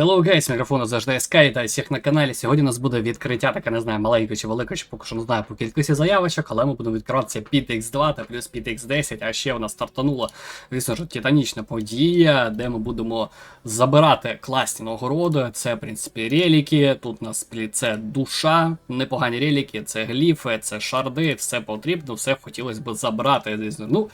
Hello guys, мікрофону завжди Sky та всіх на каналі. Сьогодні у нас буде відкриття, таке не знаю, маленьке чи велике, чи поки що не знаю по кількості заявочок, але ми будемо відкриватися під X2 та плюс під X10, а ще у нас стартанула, звісно ж, титанічна подія, де ми будемо забирати класні нагороди. Це, в принципі, реліки. Тут у нас це душа, непогані реліки, це гліфи, це шарди, все потрібно, все хотілося б забрати. Звісно. Ну,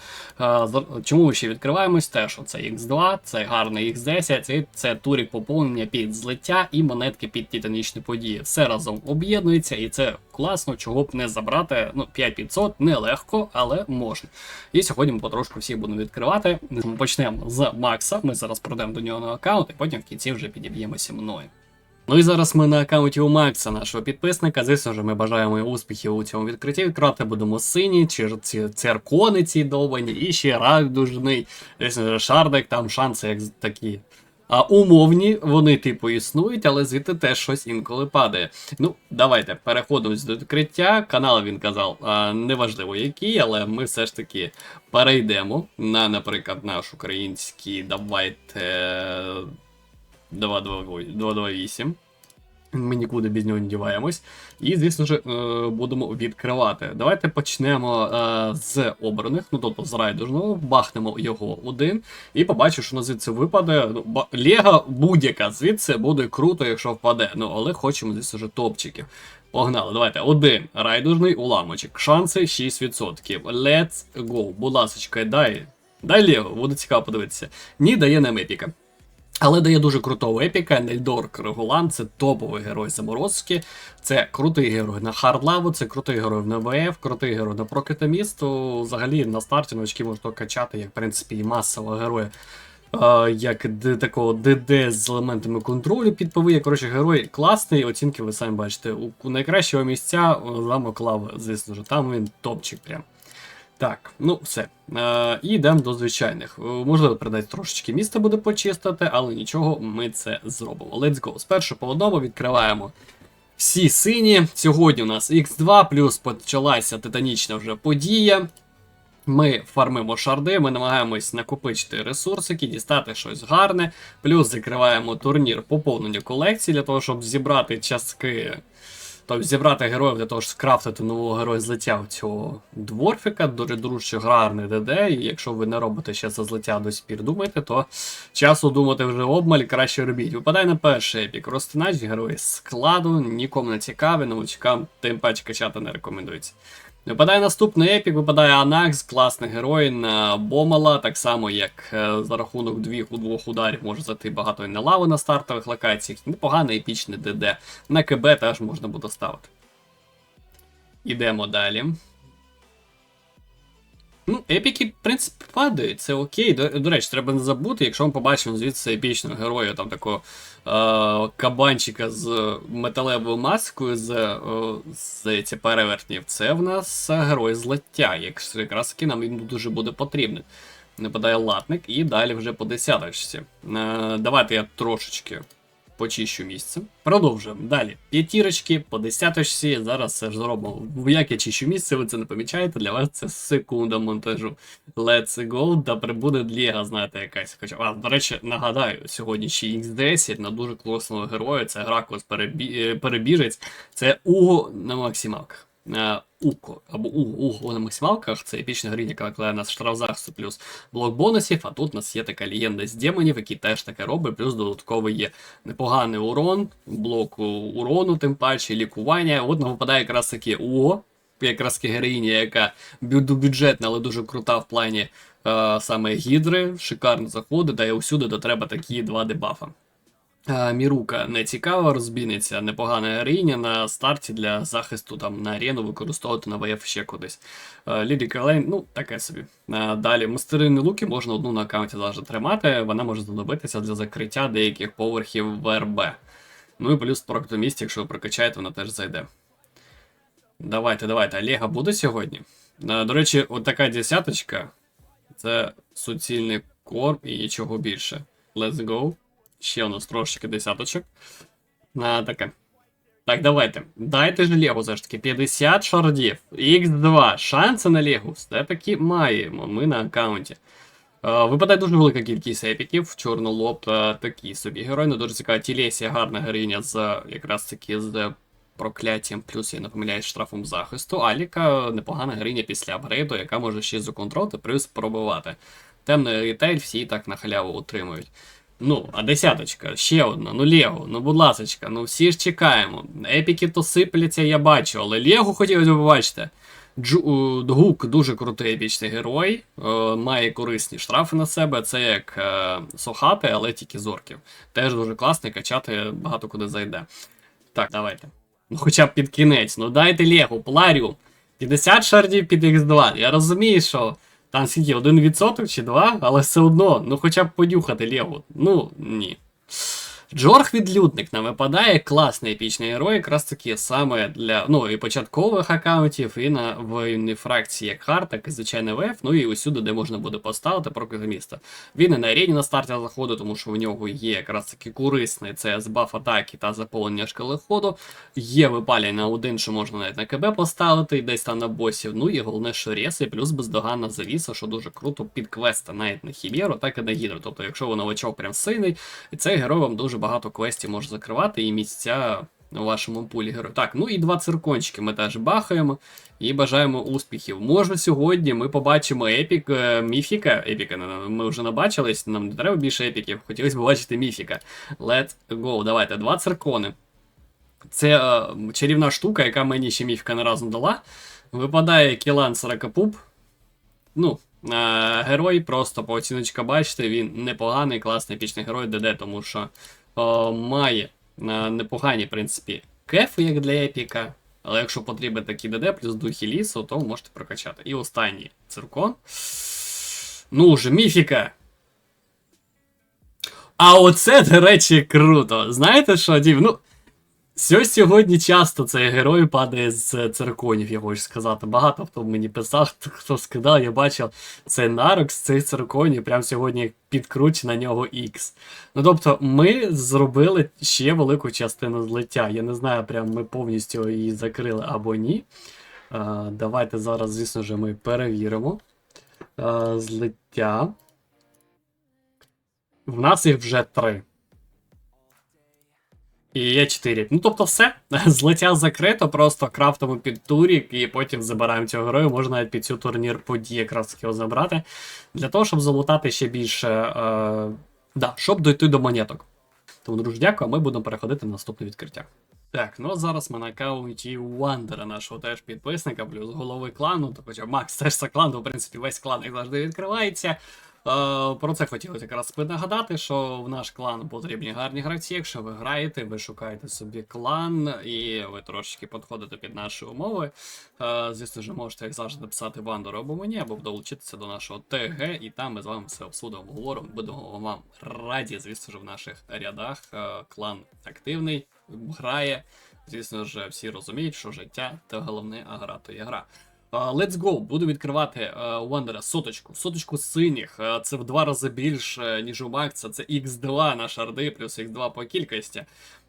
чому ми ще відкриваємось? Те, що це X2, це гарний X10, і це турік поповнення під злиття і монетки під титанічні події. Все разом об'єднується, і це класно, чого б не забрати. Ну, 5500 нелегко, але можна. І сьогодні ми потрошку всіх будемо відкривати. Ми почнемо з Макса. Ми зараз пройдемо до нього на аккаунт, і потім в кінці вже підіб'ємося мною. Ну і зараз ми на аккаунті у Макса, нашого підписника. Звісно ж, ми бажаємо успіхів у цьому відкритті. Відкривати будемо сині, чи ці церкони ці довбані, і ще радужний, звісно шардик, там шанси як такі. А умовні, вони типу існують, але звідти теж щось інколи падає. Ну, давайте переходимо до відкриття. Канал він казав, неважливо який, але ми все ж таки перейдемо на, наприклад, наш український давайте е, 228. Ми нікуди без нього не діваємось. І, звісно ж, е, будемо відкривати. Давайте почнемо е, з обраних, ну тобто з райдужного, бахнемо його один, і побачимо, що на звідси випаде. Ну, Лего будь-яка звідси буде круто, якщо впаде. Ну, але хочемо, звісно ж, топчиків. Погнали, давайте. Один райдужний уламочок. Шанси 6%. Let's go. Будь ласочка, дай. Дай Лего, буде цікаво подивитися. Ні, дає нам епіка. Але дає дуже крутого епіка. Нельдор Регулан це топовий герой заморозки. Це крутий герой на хардлаву, це крутий герой на ВФ, крутий герой на Прокетаміст. То Взагалі на старті новачки можна качати, як в принципі і масового героя. е, Як такого ДД з елементами контролю підповиє. Коротше, герой класний, оцінки ви самі бачите. У, найкращого місця замок лави, звісно ж, там він топчик прям. Так, ну все. Е, йдемо до звичайних. Е, Можливо, придати трошечки міста буде почистити, але нічого, ми це зробимо. Let's go. Спершу по одному відкриваємо всі сині. Сьогодні у нас X2, плюс почалася титанічна вже подія. Ми фармимо шарди, ми намагаємось накопичити ресурсики, дістати щось гарне. Плюс закриваємо турнір поповнення колекції для того, щоб зібрати частки. Тобто зібрати героїв для того, щоб скрафтити нового героя злиття у цього дворфіка, дуже дуже гарний ДД. І якщо ви не робите ще це злиття до сих пір думаєте, то часу думати вже обмаль, краще робіть. Випадає на перший епік. Розтинач, герої складу, нікому не цікаві, новичкам тим паче качати не рекомендується. Випадає наступний епік, випадає Анакс, класний герой на Бомала, так само як е, за рахунок двох, двох ударів може зайти багато і на лаву на стартових локаціях. Непоганий епічний ДД. На КБ теж можна буде ставити. Ідемо далі. Ну, епіки, в принципі, падають, це окей. До, до речі, треба не забути, якщо ми побачимо звідси епічного героя, там такого е, кабанчика з металевою маскою, з, е, з ці перевертнів, це в нас герой злиття, якщо якраз таки нам він дуже буде потрібен. Нападає латник і далі вже по десяточці. Е, давайте я трошечки почищу місце. Продовжуємо. Далі. П'ятірочки по десяточці. Зараз все ж зробимо. Як я чищу місце, ви це не помічаєте. Для вас це секунда монтажу. Let's go, да прибуде Ліга, знаєте, якась. Хоча, а, до речі, нагадаю, сьогодні ще X10 на дуже класного героя. Це Гракос е, перебіжець. Це Уго на максималках. Е, Уко або Уго на максималках. Це епічна грінь, яка викладає нас штрафзахисту плюс блок бонусів. А тут у нас є така легенда з демонів, які теж таке робить. Плюс додатково є непоганий урон, блок урону, тим паче, лікування. От нам випадає якраз таки Уго, якраз героїня, яка бюджетна, але дуже крута в плані е, саме гідри, шикарно заходить, дає усюди, де треба такі два дебафа. Мірука не цікава, розбійниця, непогана героїня на старті для захисту там на арену використовувати на ВФ ще кудись. Лілі Калейн, ну таке собі. Далі мастерини луки можна одну на аккаунті завжди тримати, вона може знадобитися для закриття деяких поверхів ВРБ. Ну і плюс проктоміст, якщо ви прокачаєте, вона теж зайде. Давайте, давайте. Олега буде сьогодні. До речі, от десяточка. Це суцільний корм і нічого більше. Let's go. Ще у нас трошечки десяточок. На таке. Так, давайте. Дайте ж Легу все ж таки. 50 шардів. Х2. Шанси на Легу все-таки маємо. Ми на аккаунті. Е, Випадає дуже велика кількість епіків, чорнолоб та такі собі герої. Ну, дуже цікава Тілесія, гарна героїня з якраз таки з прокляттям, плюс я не помиляюсь штрафом захисту. Аліка непогана героїня після апгрейду, яка може ще законтролити, плюс пробивати. Темний рітейль всі так на халяву отримують. Ну, а десяточка, ще одна, ну Лего, ну будь ласочка, ну всі ж чекаємо. Епіки то сипляться, я бачу, але Лего хотілося б побачити. Джу, Гук дуже крутий епічний герой, е, має корисні штрафи на себе. Це як е, Сохати, але тільки зорків. Теж дуже класний, качати багато куди зайде. Так, давайте. Ну хоча б під кінець, ну дайте Лего, пларю. 50 шардів під X2. Я розумію, що там скільки, 1% чи 2, але все одно, ну хоча б понюхати Лего. Ну, ні. Джорг відлюдник нам випадає класний епічний герой, якраз таки саме для ну і початкових аккаунтів, і на воєнній фракції як Хард, так і звичайний ВФ, ну і усюди, де можна буде поставити проти міста. Він і на арені на старті заходу, тому що в нього є якраз таки корисний це збаф атаки та заповнення шкали ходу. Є випалення один, що можна навіть на КБ поставити, і десь там на босів. Ну і головне, що реси, плюс бездоганна завіса, що дуже круто під квести навіть на Хімєру, так і на Гідру. Тобто, якщо ви новачок прям сильний, цей герой вам дуже багато квестів може закривати і місця у вашому пулі героїв. Так, ну і два циркончики ми теж бахаємо і бажаємо успіхів. Може, сьогодні ми побачимо епік е, міфіка. Епіка ми вже набачились, нам не треба більше епіків. Хотілося б бачити міфіка. Let's go. Давайте, два циркони. Це е, чарівна штука, яка мені ще міфіка не разу дала. Випадає Кілан Саракапуп. Ну, е, герой просто по оціночка бачите, він непоганий, класний епічний герой ДД, тому що е, має е, непогані, в принципі, кефи, як для епіка. Але якщо потрібен такий ДД плюс духи лісу, то можете прокачати. І останній циркон. Ну вже, міфіка. А оце, до речі, круто. Знаєте що, Дів? Ну, Сьо- Сьогодні часто цей герой падає з цирконів, я хочу сказати. Багато хто мені писав, хто скидав, я бачив це нарок з цих цирконів, прям сьогодні підкруч на нього X. Ну тобто, ми зробили ще велику частину злиття. Я не знаю, прям ми повністю її закрили або ні. А, давайте зараз, звісно ж, ми перевіримо. А, злиття. В нас їх вже три. І є 4. Ну тобто все. Злиття закрито, просто крафтимо під турік і потім забираємо цього герою. Можна навіть під цю турнір події якраз таки його забрати. Для того, щоб залутати ще більше. Е... Да, щоб дойти до монеток. Тому, друзі, дякую, а ми будемо переходити на наступне відкриття. Так, ну а зараз ми на аккаунті Вандера, нашого теж підписника, плюс голови клану, то хоча Макс теж за клан, то в принципі весь клан як завжди відкривається. Е, Про це хотілося якраз нагадати, що в наш клан потрібні гарні гравці. Якщо ви граєте, ви шукаєте собі клан і ви трошечки підходите під наші умови. Е, Звісно ж, можете, як завжди, написати Вандеру або мені, або долучитися до нашого ТГ, і там ми з вами все обсудимо, говоримо. Будемо вам раді, звісно ж, в наших рядах. Е, Клан активний, грає. Звісно ж, всі розуміють, що життя це головне, а гра то є гра. Let's go. Буду відкривати uh, Wonder соточку. Соточку синіх. Uh, це в два рази більше, ніж у Макса. Це X2 на шарди, плюс X2 по кількості.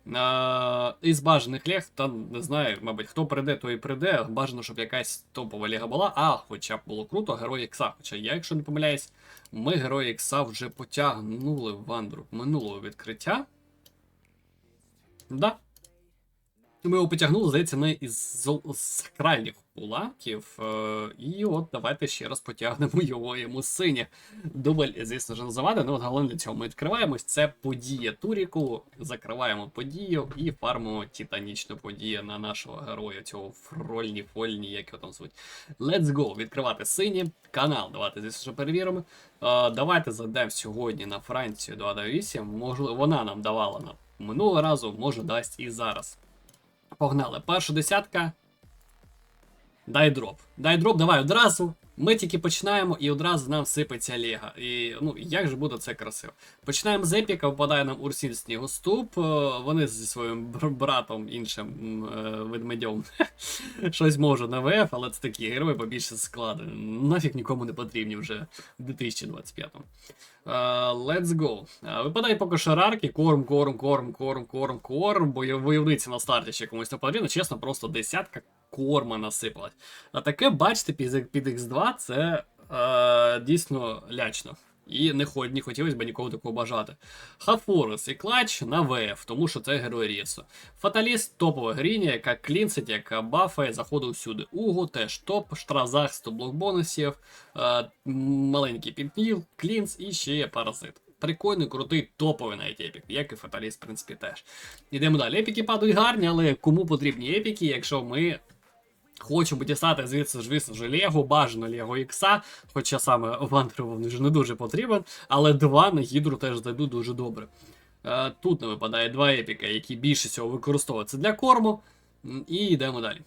Uh, із бажаних лег, та не знаю, мабуть, хто прийде, той і прийде. Бажано, щоб якась топова ліга була. А, хоча б було круто, герой Ікса. Хоча я, якщо не помиляюсь, ми герої Ікса вже потягнули в Вандру минулого відкриття. Да, ми його потягнули, здається, не із сакральних уламків. Е, і от давайте ще раз потягнемо його йому синє. Дубль, звісно ж, не але от головне для цього ми відкриваємось. Це подія Туріку. Закриваємо подію і фармимо титанічну подію на нашого героя, цього фрольні, фольні, як його там звуть. Let's go! Відкривати сині. Канал. Давайте, звісно, ж, перевіримо. Е, давайте зайдемо сьогодні на Францію 2.8. Можливо, вона нам давала на минулого разу, може дасть і зараз. Погнали. Перша десятка. Дай дроп. Дай дроп, давай одразу. Ми тільки починаємо і одразу нам сипеться Лего. І ну, як же буде це красиво. Починаємо з епіка, впадає нам Урсіль Снігоступ. е, Вони зі своїм братом іншим е, ведмедьом щось можуть на ВФ, але це такі герої побільше склади. Нафіг нікому не потрібні вже в 2025-му. Е, Let's go. Е, Випадає поки що рарки, корм, корм, корм, корм, корм, корм, бо войовниці на старті ще комусь не потрібно. Чесно, просто десятка корма насипалась. А таке, бачите, під X2 це е, дійсно лячно. І не, хо- не хотілося б нікого такого бажати. Хафорус і клач на ВФ, тому що це герой Рісу. Фаталіст топова гріня, яка клінсить, яка бафає, заходить всюди. Уго теж топ, штразах 100 блок бонусів, е, маленький піпніл, клінс і ще є паразит. Прикольний, крутий, топовий навіть епік, як і Фаталіст, в принципі, теж. Ідемо далі. Епіки падають гарні, але кому потрібні епіки, якщо ми Хочемо дістати звідси, звісно ж, Лего, бажано Лего Ікса, хоча саме Вандеру він вже не дуже потрібен, але два на гідру теж зайдуть дуже добре. Е, Тут не випадає два епіка, які більше всього використовуються для корму. І йдемо далі.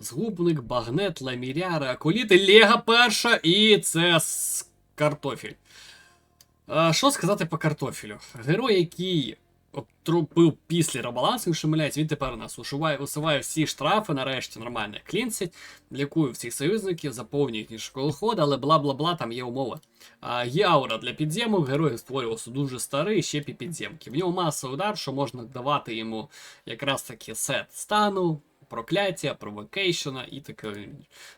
Згубник, багнет, ламіряри, акуліти, Лего перша, і це картофіль. Е, Що сказати по картофілю? Герой, який обтрупив після ребалансу, якщо помиляюсь, він тепер у нас усуває, усуває всі штрафи, нарешті нормально клінсить, лікує всіх союзників, заповнює їхні школоходи, але бла-бла-бла, там є умова. А, є аура для підземок, герой створювався дуже старий, ще під підземки. В нього маса удар, що можна давати йому якраз таки сет стану. Прокляття, провокейшена і таке.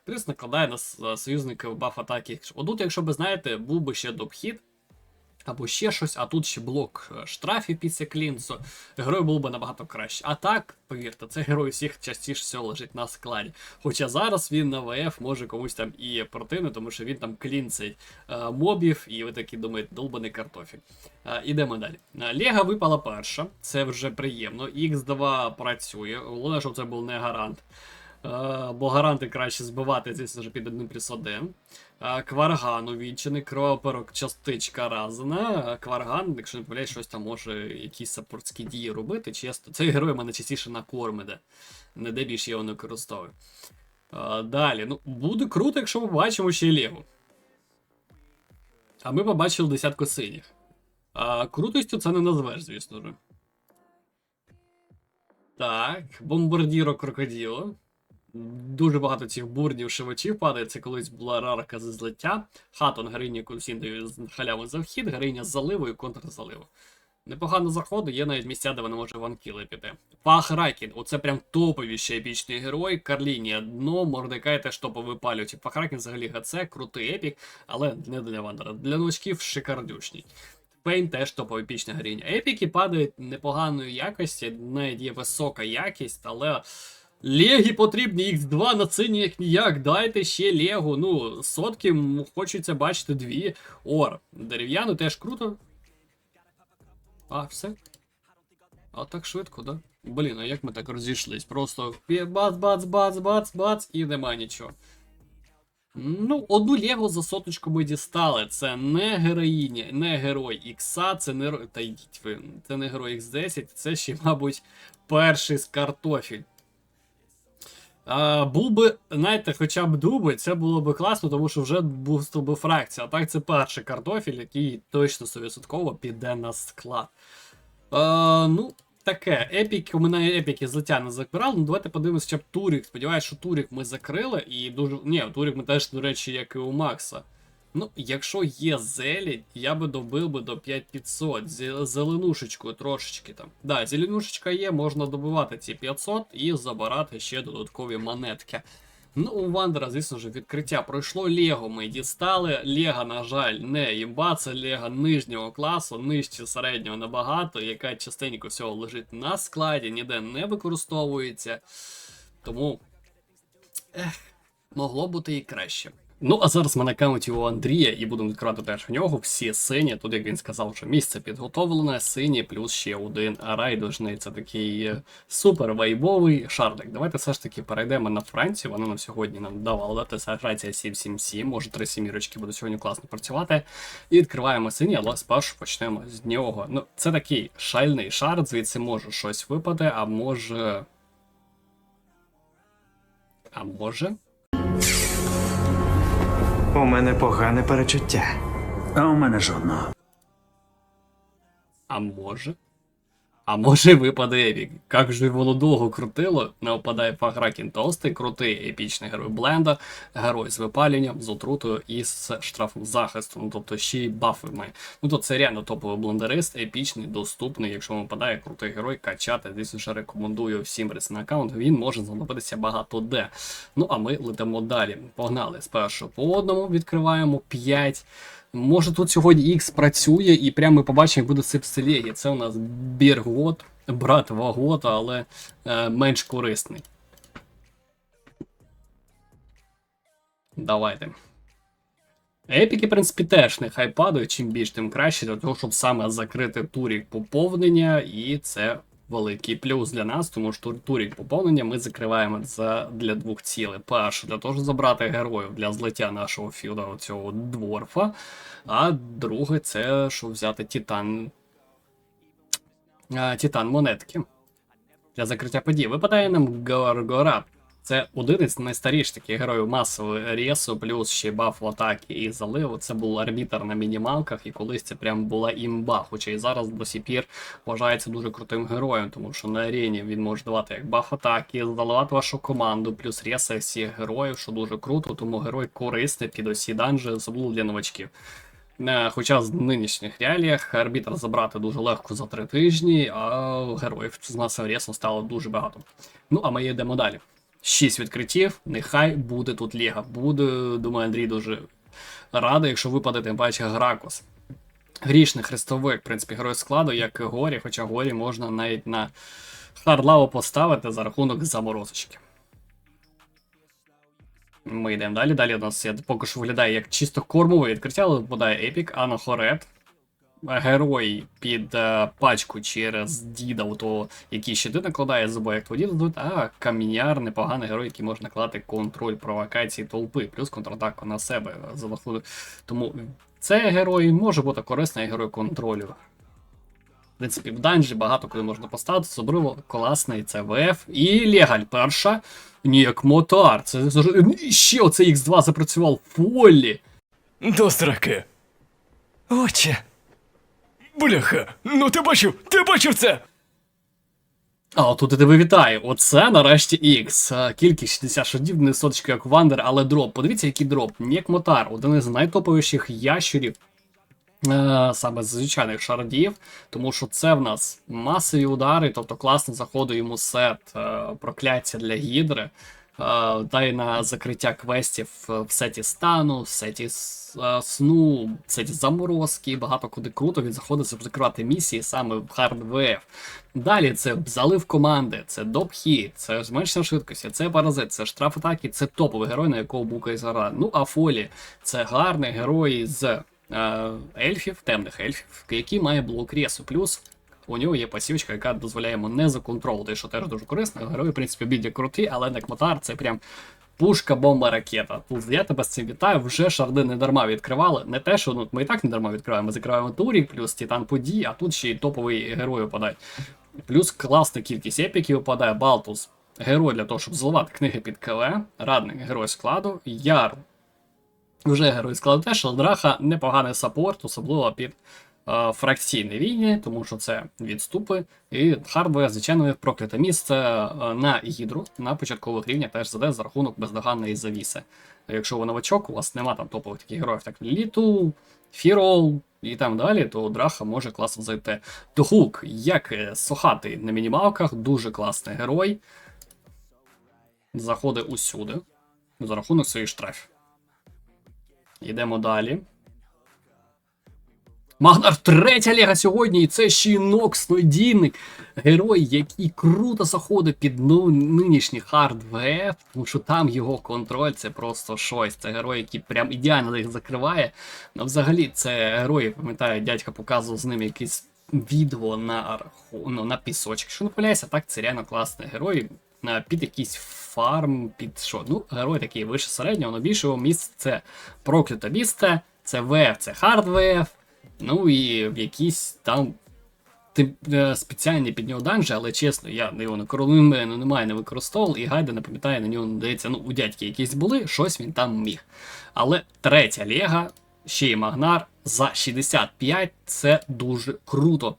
Плюс накладає на союзників баф атаки. Отут, якщо ви знаєте, був би ще допхід, або ще щось, а тут ще блок е, штрафів після клінсу. Герой був би набагато краще. А так, повірте, це герой всіх частіше всього лежить на складі. Хоча зараз він на ВФ може комусь там і противний, тому що він там клінцить е, мобів, і ви такі думаєте, долбаний картофіль. Е, ідемо далі. Лега випала перша, це вже приємно. Х2 працює. Головне, щоб це був не гарант. Е, Бо гаранти краще збивати, звісно ж, під одним плюс один. Е, Кварган увінчений, кровоперок частичка разана. Е, Кварган, якщо не помиляюсь, щось там може якісь саппортські дії робити. Чесно, цей герой мене частіше на. Не де більше його не використовую. Е, Далі, ну, буде круто, якщо ми побачимо ще й Легу. А ми побачили десятку синіх. А крутостю це не назвеш, звісно ж. Так, бомбардіро крокоділо. Дуже багато цих бурдів шивачів падає. Це колись була рарка зі злиття. Хатон героїні яку всім дає халяву за вхід, героїня з заливу і контрзаливу. Непогано заходить, є навіть місця, де вона може ванкіли піти. Пах Ракін, оце прям топовий ще епічний герой. Карлінія дно, Мордекай теж топовий палюють. Пах Ракін взагалі ГЦ, крутий епік, але не для Вандера. Для новачків шикардючний. Пейн теж топовий епічна героїня. Епіки падають непоганої якості, навіть є висока якість, але. Легі потрібні Х2 на це ніяк ніяк. Дайте ще Лего. Ну, сотки хочеться бачити дві. Ор. Дерев'яну теж круто. А, все. А так швидко, да? Блін, а як ми так розійшлись? Просто бац, бац, бац, бац, бац, і нема нічого. Ну, одну Лего за соточку ми дістали. Це не героїня, не герой Ікса, це не Та йдіть ви, це не герой X10, це ще, мабуть, перший з картофіль. А, був би, знаєте, хоча б дуби, це було б класно, тому що вже був би фракція. А так це перший картофіль, який точно 100% піде на склад. А, ну, таке. Епік, у мене епіки злиття не закбирали. Ну давайте подивимося, б Турік. Сподіваюсь, що Турік ми закрили. І дуже. Ні, Турік ми теж, до речі, як і у Макса. Ну, якщо є зелень, я би добив би до 5500. Зі- Зеленушечкою трошечки там. Да, зеленушечка є, можна добивати ці 500 і забирати ще додаткові монетки. Ну, у Вандера, звісно ж, відкриття пройшло Лего. Ми дістали. Лего, на жаль, не імба, це Лего нижнього класу, нижче середнього набагато, яка частенько всього лежить на складі, ніде не використовується. Тому. Ех, могло бути і краще. Ну, а зараз ми на аккаунті у Андрія і будемо відкривати теж в нього всі сині. Тут, як він сказав, що місце підготовлене, сині, плюс ще один райдужний. Це такий е, супер вайбовий шардик. Давайте все ж таки перейдемо на Францію. Вона нам сьогодні нам давала це Франція 777. Може, три сімірочки будуть сьогодні класно працювати. І відкриваємо сині, але спершу почнемо з нього. Ну, це такий шальний шард, звідси може щось випаде, а може. А може. У мене погане перечуття. А у мене жодного. А може. А може випаде Епік. Як же воно довго крутило, не впадає Фагракін Толстий, крутий епічний герой Бленда, герой з випалюванням, з отрутою і з штрафом захисту. Ну тобто ще й бафи має. Ну то це реально топовий блендерист, епічний, доступний. Якщо вам випадає крутий герой, качати. Звісно ж, рекомендую всім на аккаунт. Він може знадобитися багато де. Ну а ми летимо далі. Погнали спершу по одному, відкриваємо 5. Може тут сьогодні X працює, і прямо ми побачимо, як буде сипселегі. Це у нас Біргот, брат Вагота, але е, менш корисний. Давайте. Епіки, в принципі, теж нехай падають, чим більш, тим краще, для того, щоб саме закрити турік поповнення, і це великий плюс для нас, тому що турік поповнення ми закриваємо це для двох цілей. Перше, для того, щоб забрати героїв для злиття нашого філда цього дворфа. А друге, це щоб взяти Титан. Титан монетки. Для закриття подій. Випадає нам Горгорат. Це один із найстаріших таких героїв масового ресу, плюс ще баф в атаки і заливу. Це був арбітер на мінімалках, і колись це прям була імба. Хоча і зараз до сих пір вважається дуже крутим героєм, тому що на арені він може давати як баф атаки, заливати вашу команду, плюс реса всіх героїв, що дуже круто, тому герой корисний під усі данжі, особливо для новачків. Е, Хоча з нинішніх реаліях арбітр забрати дуже легко за три тижні, а героїв з нас рєсно стало дуже багато. Ну, а ми йдемо далі. Шість відкриттів, нехай буде тут Ліга. Буде, думаю, Андрій дуже радий, якщо випаде, тим паче Гракос. Грішний хрестовик, в принципі, герой складу, як і Горі, хоча Горі можна навіть на хардлаву поставити за рахунок заморозочки. Ми йдемо далі. Далі у нас є, поки що виглядає як чисто кормове відкриття, але випадає Епік, Анахорет. Герой під е, пачку через діда, у того, який щити накладає з як твого діда а каміняр непоганий герой, який може накладати контроль провокації толпи, плюс контратаку на себе за рахунок. Тому цей герой може бути корисний герой контролю. В принципі, в данжі багато куди можна поставити, особливо класний це ВФ і Легаль перша. Ні, як мотар. Це ще оце X2 запрацював в фолі. До сраки. Отче. Бляха, ну ти бачив, ти бачив це? А тут я тебе вітаю. Оце нарешті X. Е, Кількість 60 шардів, не соточки як Вандер, але дроп. Подивіться, який дроп. Нік Мотар, один із найтоповіших ящурів. е, Саме з звичайних шардів, тому що це в нас масові удари, тобто класно заходить йому сет е, прокляття для гідри, та й на закриття квестів е, в сеті стану, в сеті е, сну, в сеті заморозки, багато куди круто він заходить, закривати місії саме в хардвеф. Далі це залив команди, це доп-хід, це зменшення швидкості, це паразит, це штраф атаки, це топовий герой, на якого букає гра. Ну а Фолі це гарний герой з е, ельфів, темних ельфів, який має блок ресу. Плюс у нього є пасівочка, яка дозволяє йому не законтролити, що теж дуже корисно. Герой, в принципі, бідня крутий, але Некмотар це прям. Пушка, бомба, ракета. Тут я тебе з цим вітаю. Вже шарди не дарма відкривали. Не те, що ну, ми і так не дарма відкриваємо. Ми закриваємо Турік, плюс Титан подій, а тут ще й топовий герой випадає. Плюс класна кількість епіків випадає. Балтус. Герой для того, щоб заливати книги під КВ, радник герой складу, Яр. Вже герой складу теж, Драха непоганий саппорт, особливо під фракційні війни, тому що це відступи. І хардвер, звичайно, прокляте місце е, на гідру на початкових рівнях теж заде за рахунок бездоганної завіси. Якщо ви новачок, у вас нема там топових таких героїв, як Літу, Фірол і там далі, то Драха може класно зайти. Дохук, як е, сохатий на мінімалках, дуже класний герой. Заходить усюди за рахунок своїх штрафів. Йдемо далі. Магнар третя ліга сьогодні, і це Нокс Нойдійник. Герой, який круто заходить під ну, нинішній хард ВФ, тому що там його контроль це просто щось. Це герой, який прям ідеально їх закриває. Ну, взагалі, це герой, я пам'ятаю, дядька показував з ним якесь відео на, ну, на пісочок. Що не так це реально класний герой. Під якийсь фарм, під що. Ну, герой такий вище середнього, але більше його місце це прокляте місце, це ВФ, це хард ВФ. Ну і якісь там е, спеціальні під нього данжі, але чесно, я його на корону мене немає, не використовував, і гайда не пам'ятає на нього, здається, ну, у дядьки якісь були, щось він там міг. Але третя лега, ще й Магнар за 65 це дуже круто.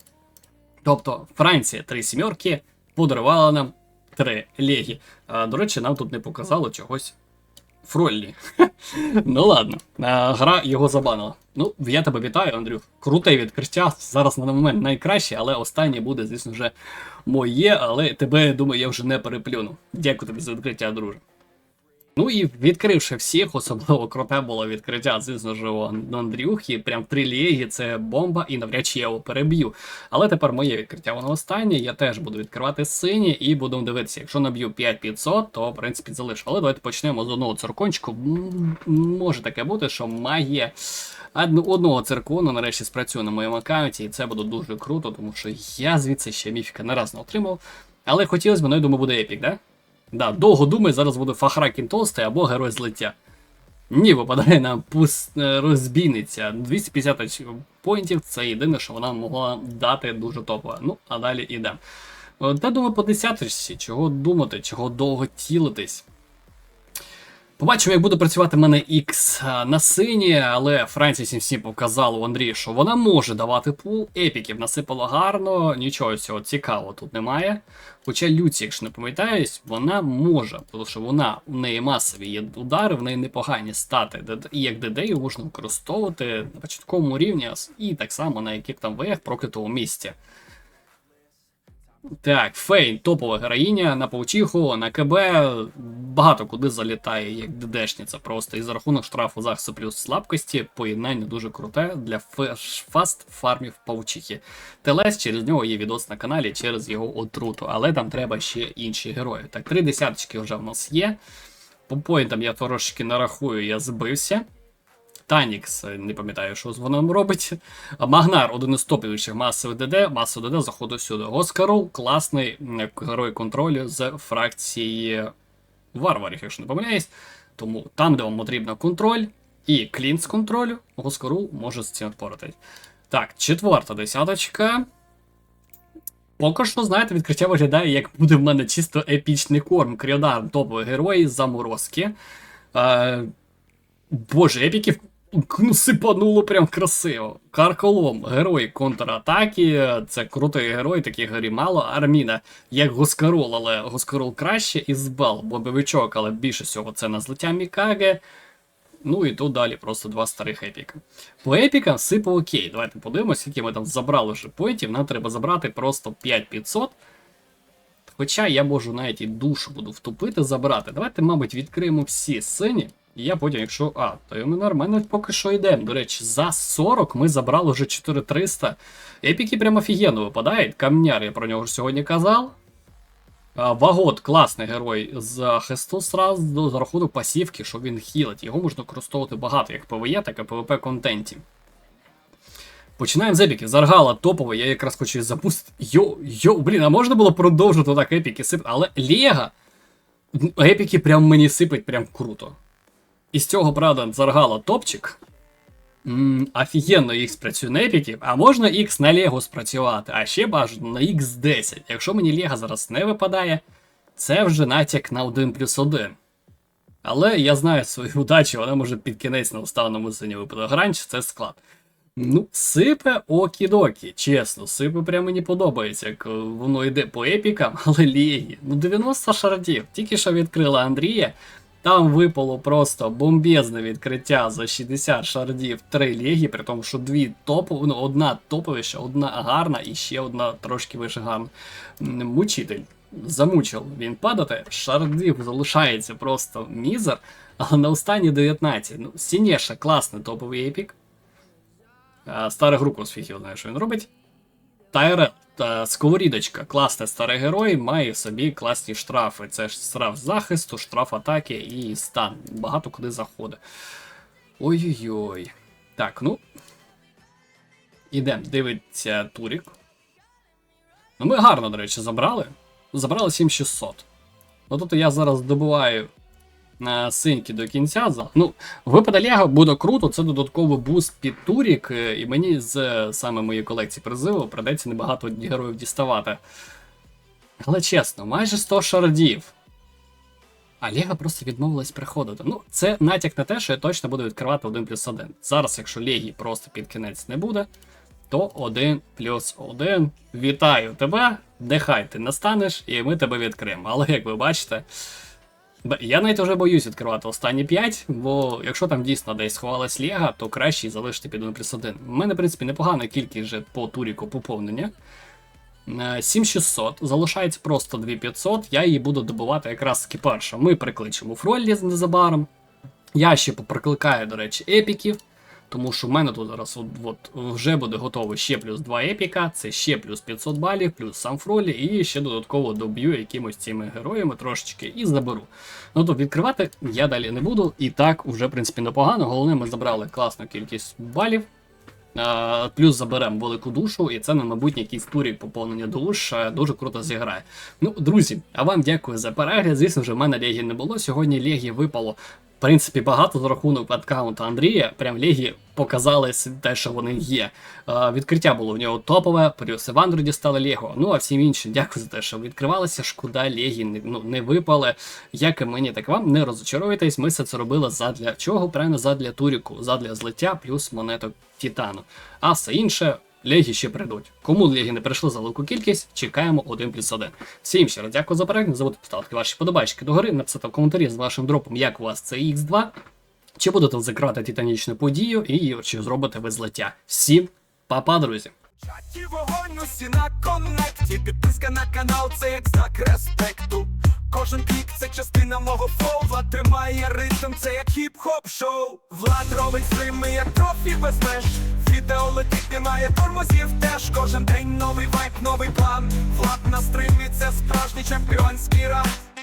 Тобто Франція три сімерки подарувала нам три легі. А, до речі, нам тут не показало чогось Фроллі. ну ладно, гра його забанила. Ну, я тебе вітаю, Андрюх. Круте відкриття. Зараз на момент найкраще, але останнє буде, звісно, вже моє, але тебе, я думаю, я вже не переплюну. Дякую тобі за відкриття, друже. Ну і відкривши всіх, особливо круте було відкриття, звісно ж, Андрюхи, прям три ліги, це бомба, і навряд чи я його переб'ю. Але тепер моє відкриття воно останнє, я теж буду відкривати сині і будемо дивитися. Якщо наб'ю 5500, то в принципі залишу. Але давайте почнемо з одного циркончику. Може таке бути, що одну- одного циркону нарешті спрацює на моєму аккаунті, і це буде дуже круто, тому що я звідси ще міфіка не раз не отримав. Але хотілося б, ну я думаю, буде епік, да? Да, довго думаю, зараз буде Фахракін Толстий або Герой злиття. Ні, випадає на пус... е, розбійниця. 250 оч- поінтів це єдине, що вона могла дати дуже топове. Ну, а далі йдемо. От, Я думаю, по десяточці, чого думати, чого довго тілитись. Побачимо, як буде працювати в мене X на сині, але Франція 77 показала у Андрія, що вона може давати пул. Епіків насипало гарно, нічого цього цікавого тут немає. Хоча Люці, якщо не пам'ятаюсь, вона може, тому що вона у неї масові є удари, в неї непогані стати. І як ДД її можна використовувати на початковому рівні, і так само на яких там веях проклятого місця. Так, Фейн, топова героїня на паучиху, на КБ багато куди залітає, як ДДшниця просто. І за рахунок штрафу захисту плюс слабкості поєднання дуже круте для фаст фармів паучихи. Телес через нього є відос на каналі через його отруту, але там треба ще інші герої. Так, три десяточки вже в нас є. По поінтам я трошки нарахую, я збився. Танікс, не пам'ятаю, що з воно робить. Магнар, один із топовіших масових ДД, масовий ДД заходить сюди. Оскарул, класний герой контролю з фракції варварів, якщо не помиляюсь. Тому там, де вам потрібно контроль і клін з контролю, Госкарул може з цим впоратись. Так, четверта десяточка. Поки що, знаєте, відкриття виглядає, як буде в мене чисто епічний корм. Кріодар, топовий герой, заморозки. Е, Боже, епіків ну, сипануло прям красиво. Карколом, герой контратаки. Це крутий герой, таких герой мало. Арміна, як Госкарол, але Госкарол краще і збал. Бобовичок, але більше всього це на злиття Мікаге. Ну і тут далі просто два старих епіка. По епікам сипо окей. Давайте подивимося, скільки ми там забрали вже поїтів. Нам треба забрати просто 5500. Хоча я можу навіть і душу буду втупити, забрати. Давайте, мабуть, відкриємо всі сині. І я потім, якщо. А, то ми нормально поки що йдемо. До речі, за 40 ми забрали вже 4300. Епіки прям офігенно випадають. Камняр, я про нього ж сьогодні казав. Вагот класний герой з захисту сразу за рахунок пасівки, що він хілить. Його можна використовувати багато як ПВЕ, так і ПВП контенті. Починаємо з епіків. Заргала топовий, я якраз хочу запустити. Йо, йо, блін, а можна було продовжити так епіки сипати, але Лего. Епіки прям мені сипать прям круто. І з цього, правда, заргала топчик. М, Офігенно їх спрацює на епіків, а можна X на Лего спрацювати, а ще бажано на X10. Якщо мені Лего зараз не випадає, це вже натяк на 1 плюс 1. Але я знаю свою удачу, вона може під кінець на останньому сині випадок. Гранч це склад. Ну, сипе окі-докі, чесно, сипе прямо мені подобається, як воно йде по епікам, але лігі. Ну, 90 шардів. Тільки що відкрила Андрія. Там випало просто бомбезне відкриття за 60 шардів 3 ліги, при тому, що дві топові, ну, одна топовіша, одна гарна і ще одна трошки вище гарна. Мучитель. Замучив він падати, шардів залишається просто мізер, але на останні 19. Ну, Сінєша класний топовий епік. Грукус фіг його знає, що він робить. Тайрел, та сковорідочка, класний старий герой, має собі класні штрафи. Це ж штраф захисту, штраф атаки і стан. Багато куди заходить. Ой-ой-ой. Так, ну. Ідемо, дивиться Турік. Ну, ми гарно, до речі, забрали. Забрали 7600. Ну, тобто я зараз добуваю синьки до кінця. Ну, випаде Лего буде круто, це додатковий буст під турік, е, і мені з е, саме моєї колекції призиву придеться небагато героїв діставати. Але чесно, майже 100 шардів. А Лего просто відмовилась приходити. Ну, це натяк на те, що я точно буду відкривати 1 плюс 1. Зараз, якщо Легі просто під кінець не буде, то 1 плюс 1. Вітаю тебе! Нехай ти настанеш, і ми тебе відкриємо. Але як ви бачите, я навіть вже боюсь відкривати останні 5, бо якщо там дійсно десь сховалась Лега, то краще залишити під 1 плюс 1. У мене, в принципі, непогана кількість вже по туріку поповнення. Е, 7600, залишається просто 2500, я її буду добувати якраз таки перша. Ми прикличемо Фроллі незабаром. Я ще поприкликаю, до речі, епіків. Тому що в мене тут зараз от, от, вже буде готово ще плюс 2 епіка, це ще плюс 500 балів, плюс сам Фролі, і ще додатково доб'ю якимось цими героями трошечки і заберу. Ну то відкривати я далі не буду, і так вже, в принципі, непогано. Головне, ми забрали класну кількість балів. Плюс заберемо велику душу, і це на майбутнє якийсь турі поповнення душ е, дуже круто зіграє. Ну, друзі, а вам дякую за перегляд. Звісно ж, в мене легі не було. Сьогодні легі випало. В принципі, багато за рахунок аккаунту Андрія. Прям легі показали те, що вони є. Е, відкриття було в нього топове, плюс Евандру дістали Лего. Ну а всім іншим, дякую за те, що відкривалися. Шкода, легі не, ну, не випали. Як і мені, так вам не розочаруйтесь. Ми все це робили задля чого? Правильно, задля туріку, задля злиття плюс монеток Титану. А все інше. Легі ще прийдуть. Кому легі не прийшли за велику кількість, чекаємо 1 плюс 1. Всім ще раз дякую за перегляд. Забудьте поставити ваші подобайки догори, написати в коментарі з вашим дропом, як у вас це X2. Чи будете закривати титанічну подію і чи зробите ви злиття. Всім па-па, друзі! Чаті вогонь усі на коннекті Підписка на канал це як знак респекту Кожен клік це частина мого флоу. Влад тримає ритм, це як хіп-хоп шоу. Влад робить стрими, як трофі без меж. Відео летить, немає тормозів теж Кожен день новий вайп, новий план. Влад на стримі, це справжній чемпіонський раунд